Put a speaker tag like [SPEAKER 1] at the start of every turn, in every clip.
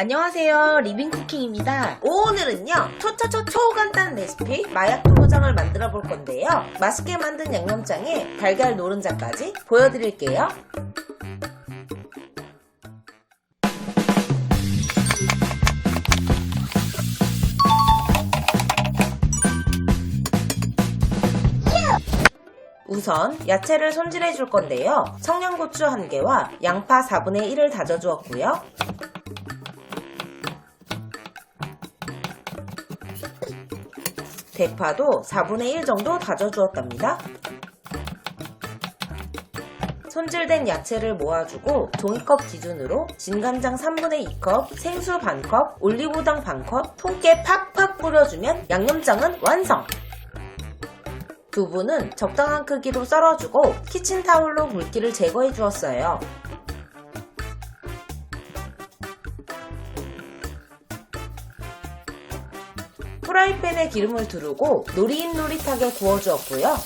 [SPEAKER 1] 안녕하세요. 리빙쿠킹입니다. 오늘은요 초초초 초간단 레시피 마약 두부장을 만들어 볼 건데요. 맛있게 만든 양념장에 달걀 노른자까지 보여드릴게요. 우선 야채를 손질해 줄 건데요. 청양고추 1개와 양파 4분의 1을 다져 주었고요 대파도 4분의 1 정도 다져주었답니다. 손질된 야채를 모아주고 종이컵 기준으로 진간장 3분의 2컵, 생수 반컵, 올리고당 반컵, 통깨 팍팍 뿌려주면 양념장은 완성! 두부는 적당한 크기로 썰어주고 키친타올로 물기를 제거해 주었어요. 프라이팬에 기름을 두르고 노릿노릿하게 구워주었고요.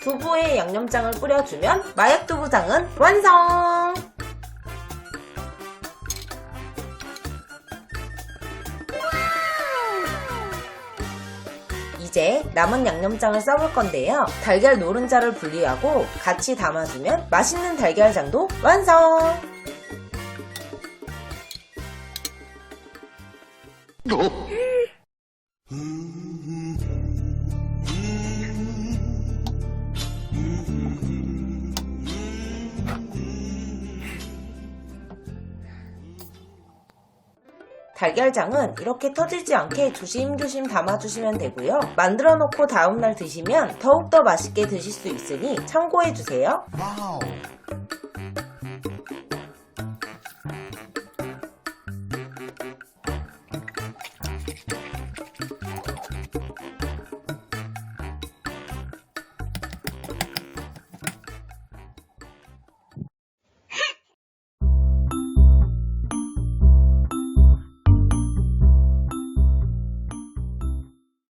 [SPEAKER 1] 두부에 양념장을 뿌려주면 마약두부장은 완성! 이제 남은 양념장을 써볼 건데요. 달걀 노른자를 분리하고 같이 담아주면 맛있는 달걀장도 완성! 달걀장은 이렇게 터지지 않게 조심조심 담아주시면 되고요. 만들어 놓고 다음날 드시면 더욱더 맛있게 드실 수 있으니 참고해주세요.
[SPEAKER 2] Wow.